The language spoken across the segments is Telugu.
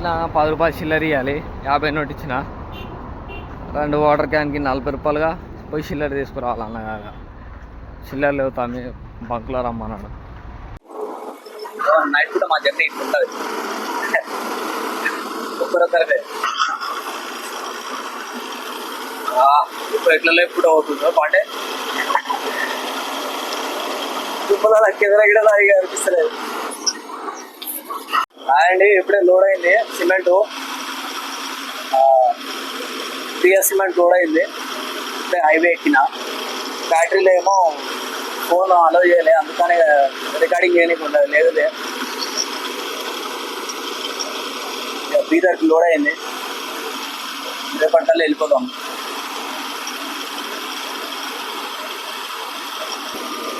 అన్న పది రూపాయలు చిల్లర ఇవ్వాలి యాభై నోట్ ఇచ్చిన. రెండు వాటర్ క్యాన్కి నలభై రూపాయలుగా పోయి చిల్లర తీసుకురావాలి అన్నగా చిల్లర లేవు తమ్మి బంకులో రమ్మన్నాడు. నైట్ కూడా మా జర్నీ ఇట్లా ఉంటుంది. ఇప్పుడు ఎట్లా ఎప్పుడు అవుతుందో పాటే దుబ్బల కింద గిడలా ఇక అనిపిస్తలేదు. అండి ఇప్పుడే లోడ్ అయింది. సిమెంట్. పిఎస్ సిమెంట్ లోడ్ అయింది. ఇప్పుడే హైవే ఎక్కిన. బ్యాటరీలో ఏమో ఫోన్ అలో చేయలే. అందుకనే రికార్డింగ్ చేయడానికి ఉండదు లేదులే. ఇక బీదర్కి లోడ్ అయింది. రేపటికల్లా వెళ్ళిపోదాం.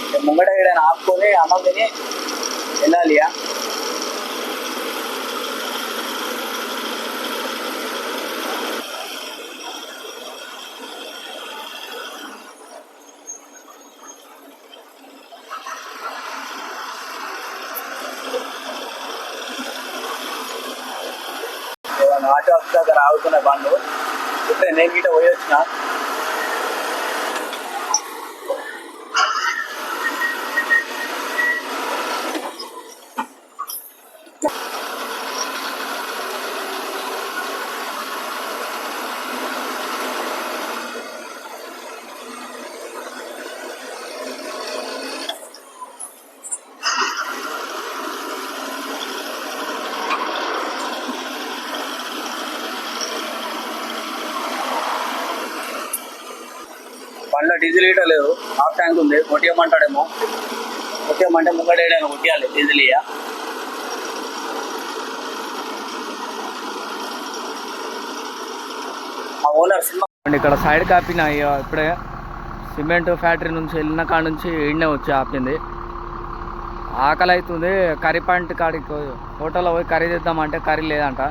ఇక ముంగట ఏడైనా ఆపుకొని అమ్మ తిని వెళ్ళాలి ఆటో ఆఫీస్ దగ్గర ఆగుతున్న బండ్లు ఇప్పుడే నేను గిట్ట పోయి డీజిల్ గిట్ట లేదు. హాఫ్ ట్యాంక్ ఉంది. కొట్టియమంటాడేమో. కొట్టేయమంటే ముంగడ కొట్టేయాలి. డీజిల్ ఇయ్య. మా ఓనర్ సినిమా ఇక్కడ సైడ్ కాపిన ఇప్పుడే సిమెంట్ ఫ్యాక్టరీ నుంచి వెళ్ళిన కాడ నుంచి ఈడనే వచ్చి ఆపింది. ఆకలి అవుతుంది కర్రీ పాయింట్ కాడికి పోయి హోటల్లో పోయి కర్రీ తెద్దామంటే కర్రీ లేదంట.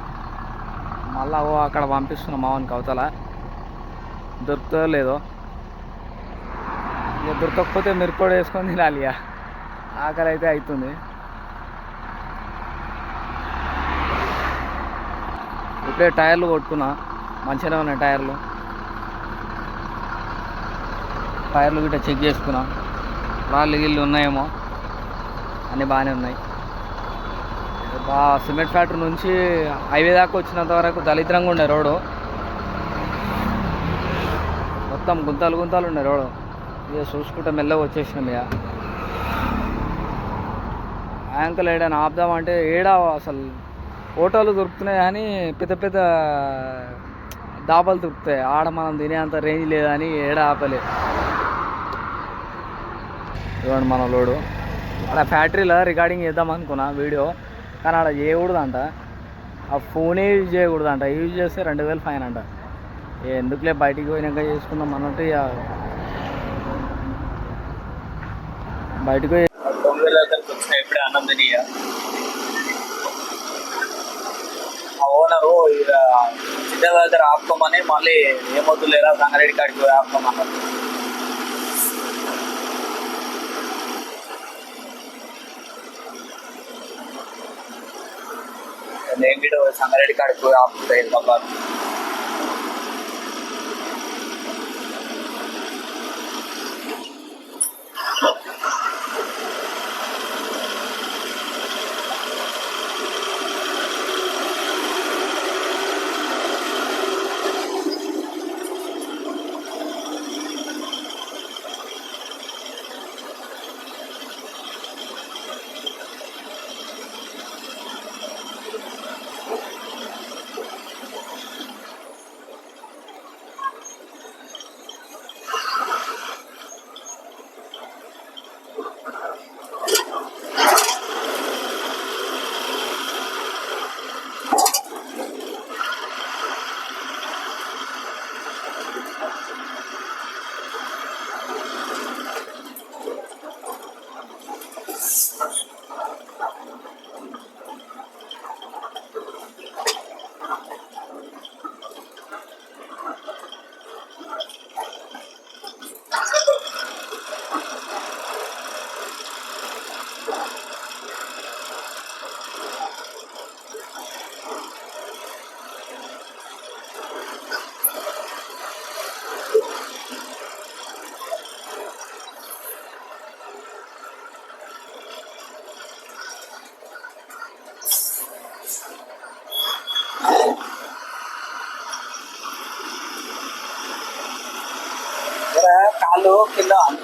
మళ్ళా ఓ అక్కడ పంపిస్తున్నాం మావనికి అవతల దొరుకుతుందో లేదో. దొరకకపోతే మిరపొడి వేసుకొని తినాలి ఇక. ఆకలి అయితే అవుతుంది ఇప్పుడే టైర్లు కొట్టుకున్నా. మంచిగానే ఉన్నాయి టైర్లు. టైర్లు గిట్ట చెక్ చేసుకున్నా. రాళ్ళు గిళ్ళు ఉన్నాయేమో. అన్నీ బాగానే ఉన్నాయి. బా సిమెంట్ ఫ్యాక్టరీ నుంచి హైవే దాకా వచ్చినంత వరకు దళిద్రంగా ఉండే రోడ్డు. మొత్తం గుంతలు గుంతలు ఉండే రోడ్డు. ఇక చూసుకుంటే మెల్లగా వచ్చేసినాం ఇక. యాంకల్ ఏడైనా ఆపుదామంటే ఏడా అసలు ఫోటోలు దొరుకుతున్నాయి కానీ పెద్ద పెద్ద దాబాలు దొరుకుతాయి. ఆడ మనం తినేంత రేంజ్ లేదని ఏడ ఆపలేదు. ఇవ్వండి మన లోడు. ఆడ ఫ్యాక్టరీలో రికార్డింగ్ చేద్దాం అనుకున్నా వీడియో కానీ ఆడ చేయకూడదంట. ఆ ఫోనే యూజ్ చేయకూడదంట. యూజ్ చేస్తే రెండు వేలు ఫైన్ అంట. ఎందుకులే బయటికి పోయినాక చేసుకుందాం అన్నట్టు ఇక బయటకు పోయి తొమ్మిది వేల దగ్గరికి వచ్చిన ఇప్పుడే అన్నం తిని ఇక. బయటకు ఓనరు ఇక చిన్న దగ్గర ఆపుకోమని మళ్ళీ ఏమొద్దులేరా సంగారెడ్డి కాడికి పోయి ఆపుకోమన్నారు. నేను సంగారెడ్డి కాడికి పోయి బాబా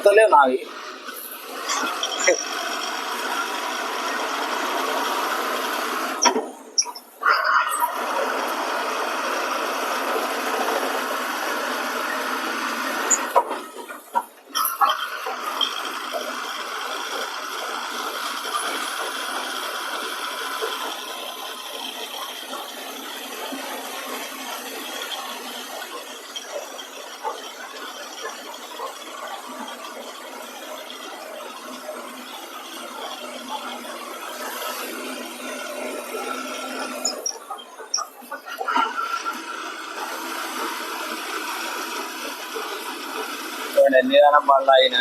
కింద అంతలే నావి చూడండి అయిన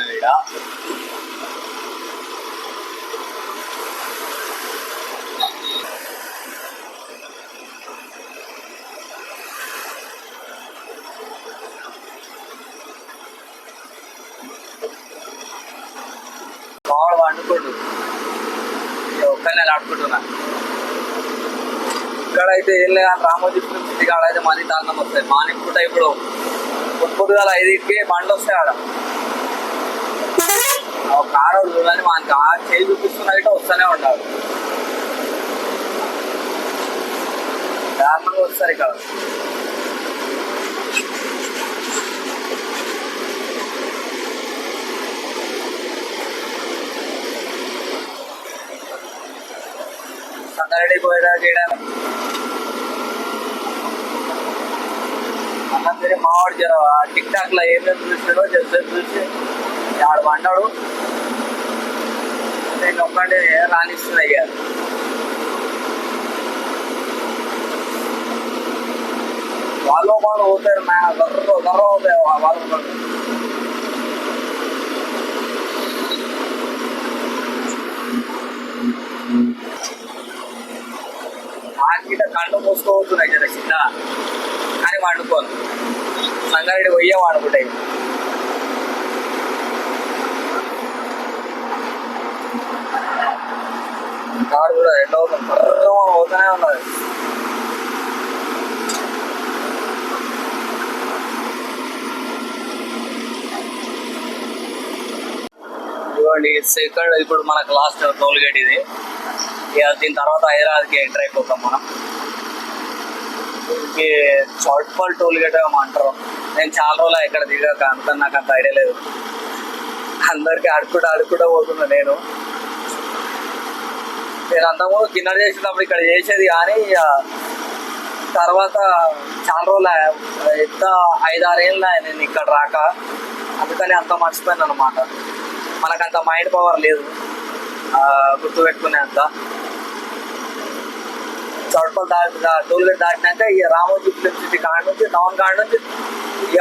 గానం బండ్లు ఒక్కనే ఆడుకుంటున్నా. ఇక్కడైతే ఏం లేదా రామోజీ ఫిల్మ్ సిటీ కాడ అయితే దారుణం వస్తాయి. మార్నింగ్ ఇప్పుడు. పొద్దుగాల ఐదింటికి బండి వస్తాయి ఆడ. ఒక కారు చూడాలని మనకి ఆ చేయి చూపిస్తున్నట్టు వస్తూనే ఉంటారు దారుణంగా వస్తారు ఇక్కడ. సంగారెడ్డి పోయేదా చేయడానికి అన్నం మావాడు జర టిక్ టాక్లో ఏమేమి చూస్తాడో జరసేపు చూసి ఆడు పడ్డాడు నేను ఒక్కడే రాణిస్తుంది అయ్యారు వాళ్ళు వాళ్ళు పోతారు నా గర్ర గర్ర అవుతాయి వాళ్ళు వాళ్ళు. ఆకిట కళ్ళు మూసుకోబోతున్నాయి జర చిన్న వండుకోను. సంగారెడ్డి పోయే వాడుకుంటాయి కారు కూడా ఎండ అవుతుంది అవుతూనే ఉన్నది. ఇదిగోండి సెకండ్ ఇప్పుడు మనకు లాస్ట్ టోల్ గేట్ ఇది దీని తర్వాత హైదరాబాద్కి ఎంటర్ అయిపోతాం మనం. షార్ట్ ఫాల్ టోల్ గేట్ అంటారు. నేను చాలా రోజులు ఎక్కడ దిగాక అంత నాకు అంత ఐడియా లేదు. అందరికి అడుకుంటూ అడుకుంటూ పోతున్నా నేను. నేను అంతకుముందు డిన్నర్ చేసేటప్పుడు ఇక్కడ చేసేది కానీ తర్వాత చాలా రోజులు ఎంత ఐదారేళ్ళ నేను ఇక్కడ రాక. అందుకని అంత మర్చిపోయాను అనమాట మనకు అంత మైండ్ పవర్ లేదు. ఆ, గుర్తుపెట్టుకునే అంతా. చౌట్పల్ దాటి టోల్గేట్ దాటినాక ఇక రామోజీ ఫిలిం సిటీ కాడ నుంచి టౌన్ కాడ నుంచి ఇక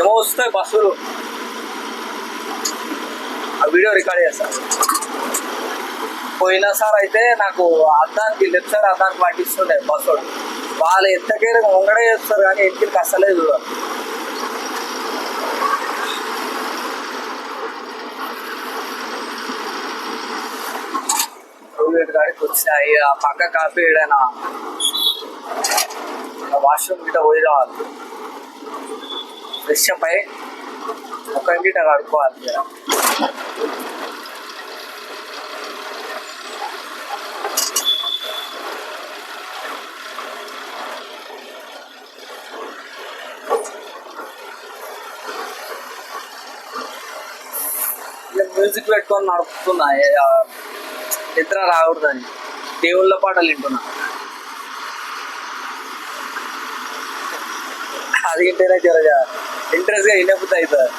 ఏమో వస్తాయి బస్సులు. ఆ వీడియో రికార్డ్ చేస్తాను పోయినా సార్ అయితే నాకు అద్దానికి లెఫ్ట్ సైడ్ అద్దానికి పట్టిస్తుండే బస్సు వాళ్ళు ఎత్తకే ముంగడే చేస్తారు కానీ ఎక్కికి అస్సలే చూడరు టూలెట్ కాడికి వచ్చాయి ఆ పక్క కాఫీ ఏడైనా వాష్రూమ్ గిట్ట పోయి రావాలి ఫ్రెష్ అప్ అయి ఒక గిట్ట కడుక్కోవాలి జర ఇక మ్యూజిక్ పెట్టుకొని నడుపుతున్నా ఏ- ఆ, నిద్ర రాకూడదని. దేవుళ్ళ పాటలు వింటున్నా. అది వింటేనే జర ఇంట్రెస్ట్గా గా వినకపోతే అవుతుంది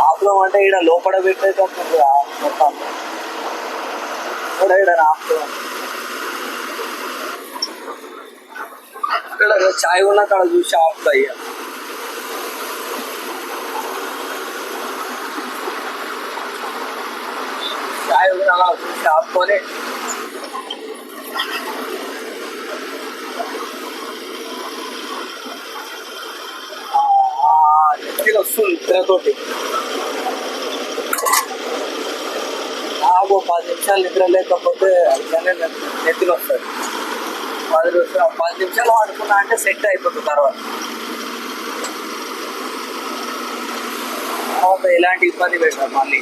ఆపులం అంటే ఇక్కడ లోపల పెట్టేటప్పుడు మొత్తం. ఇక్కడ ఇక్కడ ఆపులం ఇక్కడ చాయ్ ఉన్న అక్కడ చూసి ఆపుతా ఇక చాయ్ ఉన్న అలా చూసి ఆపుకొని ఆ, నెత్తిలో వస్తుంది నిద్రతోటి ఒక పది నిమిషాలు నిద్ర లేకపోతే అట్లానే నెత్తిలో వస్తుంది పది నిమిషాలు పది నిమిషాలు వాడుకున్నా అంటే సెట్ అయిపోతుంది తర్వాత. తర్వాత ఎలాంటి ఇబ్బంది పెట్టారు మళ్ళీ.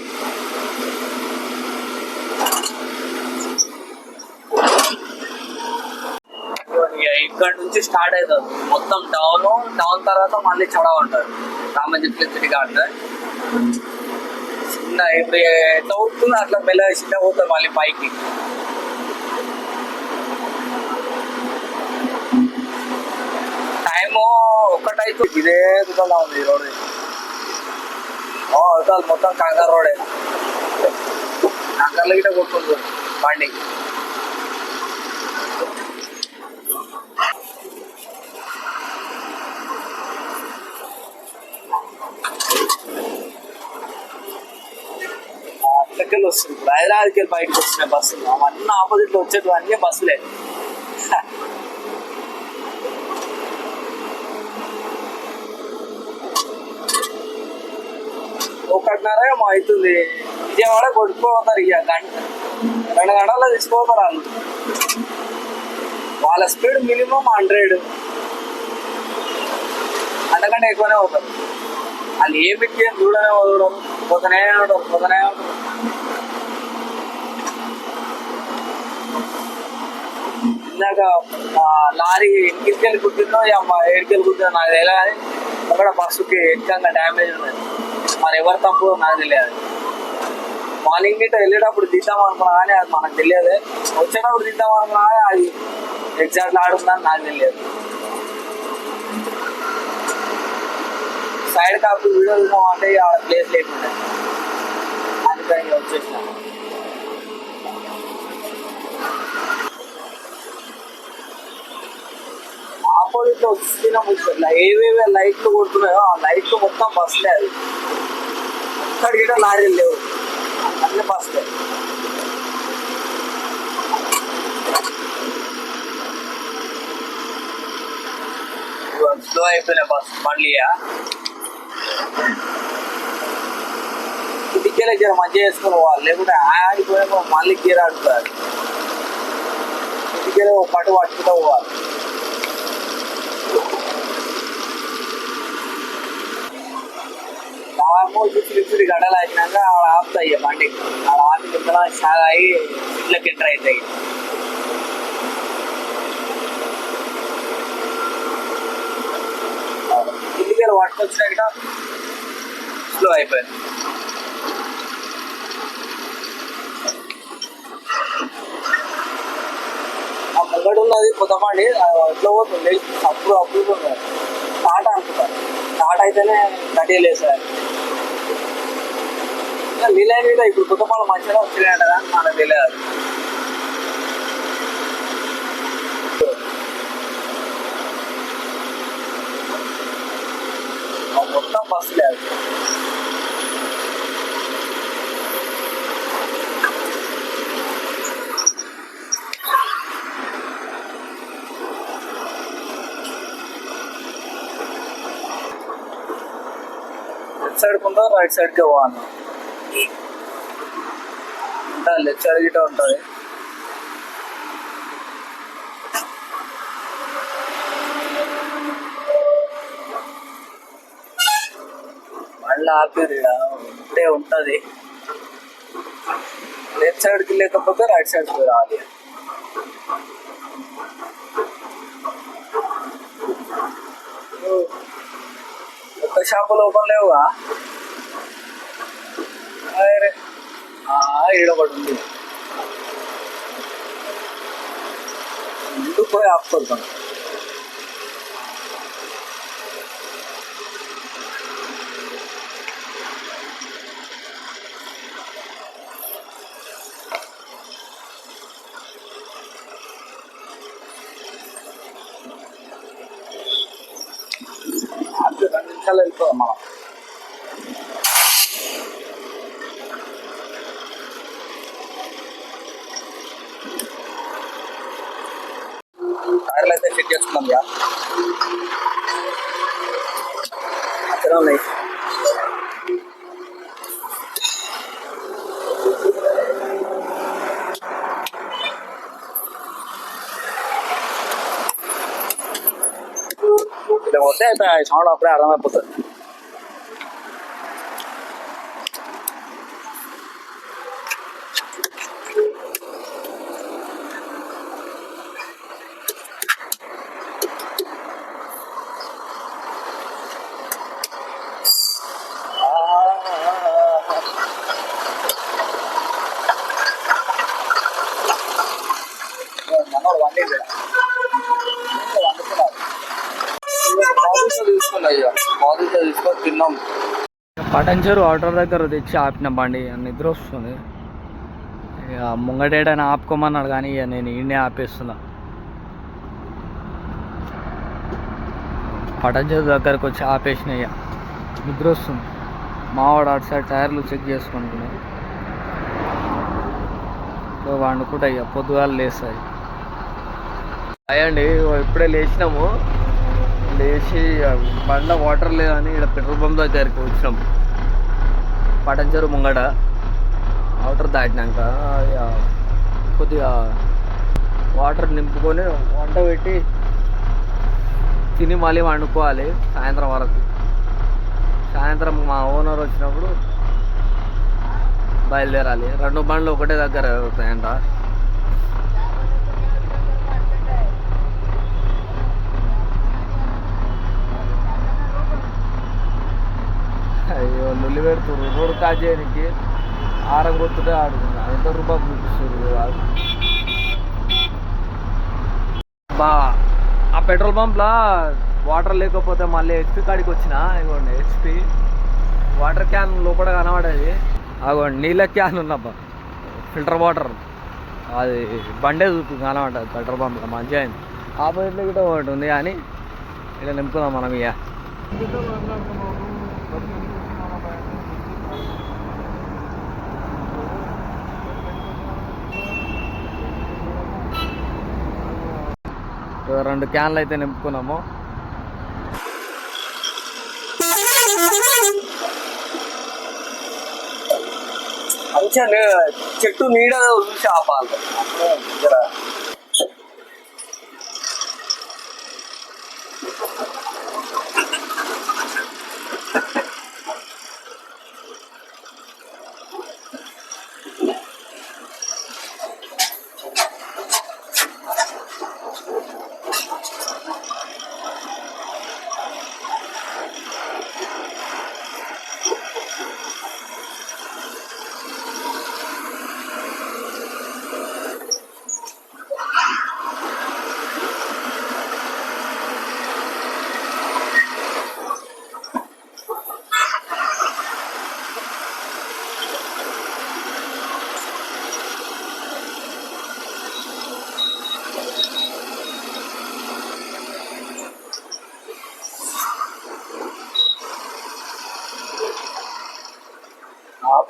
ఇక్కడ నుంచి స్టార్ట్ అవుతుంది. మొత్తం డౌన్ డౌన్ తర్వాత మళ్ళీ చడవ ఉంటుంది. రామజట్ల ఘాట్ చిన్న ఇప్పుడు ఎట్లా అవుతుంది అట్లా మెల్లగా చిన్న పోతుంది మళ్ళీ పైకి టైము ఒక్కటైతే ఇదే దుకాణంలో ఉంది ఈ రోడ్ ఓ అవుతుంది మొత్తం కంగారు రోడే కంగారులో గిట్ట కొట్టుకుంటుంది బండి అట్లకెళ్ళి వస్తుంది. ఇప్పుడు హైదరాబాద్కి వెళ్ళి బయటకు వస్తున్నాయి బస్సులు అవన్నీ ఆపోజిట్లో వచ్చేది అన్నీ బస్సులే. ఒకటిన్నర ఏమో అవుతుంది. విజయవాడ కొట్టుకుపోతారు ఇక గంట రెండు గంటల్లో తీసుకోపోతారు వాళ్ళు. వాళ్ళ స్పీడ్ మినిమం హండ్రెడ్ అంతకంటే ఎక్కువనే పోతారు. వాళ్ళు ఏ పెట్టి చూడనే వదలడం పోతనే ఉండడం పోతనే ఉండడం ఇందాక లారీ ఇంటికెళ్ళి కుట్టిందో ఏడికెళ్ళి కుట్టిందో నాకు తెలియదు కానీ అక్కడ బస్సుకి ఎక్కువగా డ్యామేజ్ ఉన్నది మరి ఎవరు తప్పు నాకు తెలియదు. మార్నింగ్ గిట్ట వెళ్ళేటప్పుడు తీద్దాం అనుకున్నా కానీ అది మనకు తెలియదు. వచ్చేటప్పుడు తీద్దాం అనుకున్నా కానీ అది ఎగ్జాక్ట్ ఆడుతుందని నాకు తెలియదు. సైడ్ కాపు వీడియో చూసాం అంటే ఆ ప్లేస్ లేకుండా. అందుకని ఇక ఆపోజిట్లో వచ్చిన ఇట్లా ఏవేవే లైట్లు కొడుతున్నాయో ఆ లైట్లు మొత్తం బస్సులే అది ఒక్కడి కూడా లారీలు లేవు. అన్ని బస్సులే స్లో అయిపోయిన బస్. మళ్ళీ ఇక. ఇంటికెళ్ళి జర మంచిగా చేసుకుని పోవాలి. లేకుంటే ఆడిపోయిన మళ్ళీ గీరాడుతారు. ఆడుతారు ఒక పట్టు పట్టుకుంటూ పోవాలి. బాగా చిరుచుడి గడలు అయినాక ఆడ ఆపుతాయి ఇక బండి. ఆడ ఆపి కింద సాగాయి అయ్యి ఇట్లకి ఎంటర్ అవుతాయి. ఇంటికెళ్ళి పట్టుకొచ్చినాక స్లో అయిపోయింది. ఆ ముంగడు ఉన్నది కొత్తపాడి ఎట్లా పోతుంది. అప్పుడు అప్పుడు ఉన్నది టాట అనుకుంటాను టాట అయితేనే గట్టిగా లేదు సార్ లీలైన మీద ఇప్పుడు కుటుంబాలు మంచిగా వచ్చినాయంట కానీ మనకు తెలియదు ఆ మొత్తం బస్సు లేదు లెఫ్ట్ సైడ్ ఉందా రైట్ సైడ్కి పోవాలి లెక్చర్ గిట్ట ఉంటుంది. మళ్ళీ ఆపేది ఈడ. ఇప్పుడే ఉంటుంది. లెఫ్ట్ సైడ్కి లేకపోతే రైట్ సైడ్కి రావాలి. ఒక్క షాపులు ఓపెన్ లేవుగా? అరే ఈడ ఒకటి ఉంది ముందుకు పోయి ఆపుకోరు không vậy cái đó này இதை ஒட்டேட்டை சாப்பிட அப்படியே அறமா போகுது తిన్నాం ఇక పటంచరు ఆర్డర్ దగ్గర తెచ్చి ఆపిన బండి నిద్ర వస్తుంది. ఇక ముంగటేడని ఆపుకోమన్నాడు కానీ ఇక నేను ఈయనే ఆపేస్తున్నా. పటంచరు దగ్గరకు వచ్చి ఆపేసిన ఇక నిద్ర వస్తుంది. మావాడు అటు సైడ్ టైర్లు చెక్ చేసుకుంటున్నాడు. సో వండుకుంటా ఇక పొద్దుగాలు లేస్తాయి. అయ్యండి ఇప్పుడే లేచినాము. లేచి ఆ, వాటర్ లేదని ఇక్కడ పెట్రోల్ పంప్ దగ్గరికి వచ్చినాం. పటంచెరు ముంగట. వాటర్ దాటినాక ఇక కొద్దిగా వాటర్ నింపుకొని వంట పెట్టి తిని మళ్ళీ వండుకోవాలి సాయంత్రం వరకు. సాయంత్రం మా ఓనర్ వచ్చినప్పుడు బయలుదేరాలి. రెండు బండ్లు ఒకటే దగ్గర అవుతాయంట. అయ్యో నుల్లి పెడుతుర్రు. రోడ్డు కాజ్ చేయడానికి ఆరం కొట్టుడే ఆడుకున్నా. ఎంత రూపాయలు చూపిస్తారు బా ఆ పెట్రోల్ పంప్లో వాటర్ లేకపోతే మళ్ళీ హెచ్పి కాడికి వచ్చిన? ఇవ్వండి హెచ్పి వాటర్ క్యాన్ లోపల కనబడేది. అగోండి నీళ్ళ క్యాన్ ఉన్నబ్బా. Filter water. అది బండే చూపు కనబడ్డది పెట్రోల్ పంప్లో. మంచిగా అయింది. ఆపోజిట్లో గిట్ట ఒకటి ఉంది కానీ ఇలా నింపుకుందాం మనం ఇక. రెండు క్యాన్లు అయితే నింపుకున్నాము. మంచిగా చెట్టు నీడ చూసి ఆపాలి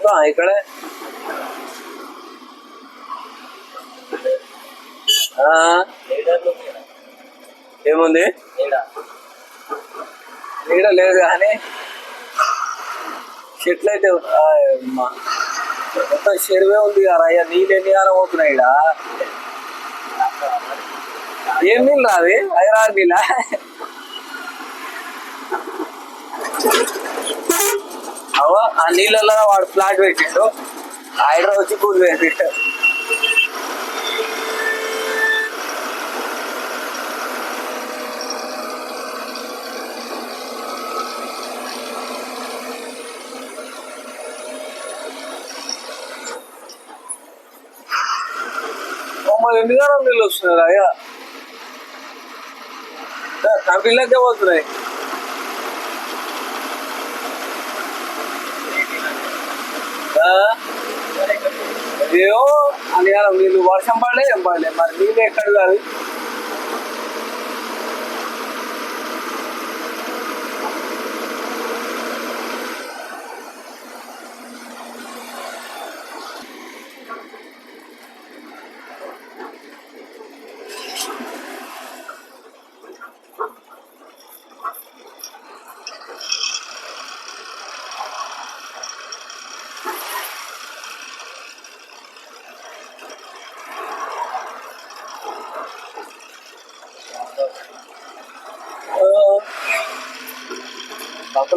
జర ఆపుదా ఏముంది? నీడ లేదు కానీ చెట్లు అయితే ఆ, మొత్తం చెరువే ఉంది కదా అయ్యా నీళ్ళు ఎన్ని కాలం అవుతున్నాయి ఇక్కడ ఏం నీళ్ళు రావి హైదరాబాద్ నీళ్ళ అవో ఆ నీళ్ళలో వాడు ఫ్లాట్ పెట్టిండు హైడ్రా వచ్చి కూలి పెట్టిండు మమ్మల్ని ఎన్ని కాలం నీళ్ళు వస్తున్నాయి అయ్యా కంపెనీలకే పోతున్నాయి ఆ? అయ్యో అని కాలం నీళ్ళు వర్షం పడలే ఏం పడలే. మరి నీళ్ళు ఎక్కడ కాదు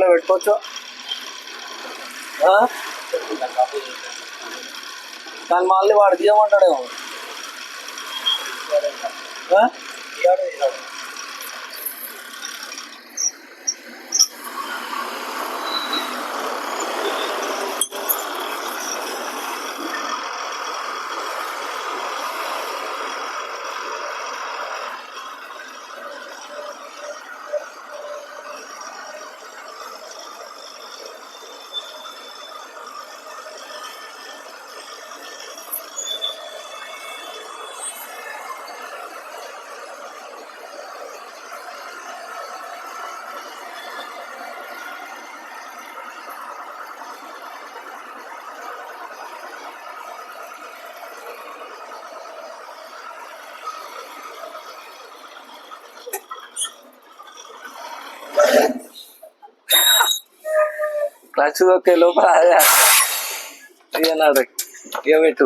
బంకులో పెట్టుకోవచ్చు. దాని మళ్ళీ వాడు తీయమంటాడేమో ఆ? క్లచ్ ఒకే లోపల అదే అన్నాడు ఇక పెట్టు.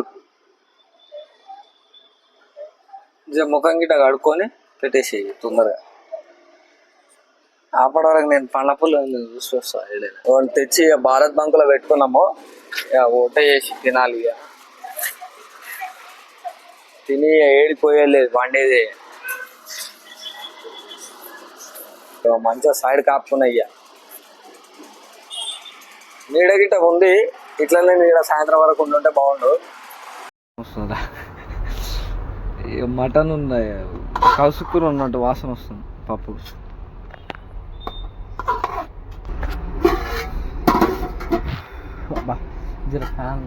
ముఖం గిట్ట కడుక్కొని పెట్టేసి తొందరగా. ఆపడ వరకు నేను పండ్ల పుల్ల చూసి వస్తాను తెచ్చి ఇక భారత్ బంకులో పెట్టుకున్నాము. ఇక ఓట చేసి తినాలి ఇక. తిని ఏడిపోయలేదు వండేది. మంచిగా సైడ్ కాపుకున్నాయి ఇక. నీడ గిట్ట ఉంది. ఇట్లనే నీడ సాయంత్రం వరకు ఉండుంటే బాగుండు. వస్తుందా? మటన్ ఉంది? కసుకూర ఉన్నట్టు వాసన వస్తుంది పప్పు. జర ఫ్యాన్.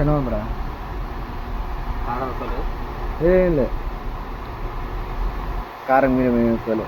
మంచిగానే ఉందిరా ఏం లేదు కారం మీద మేము ఎక్కువలే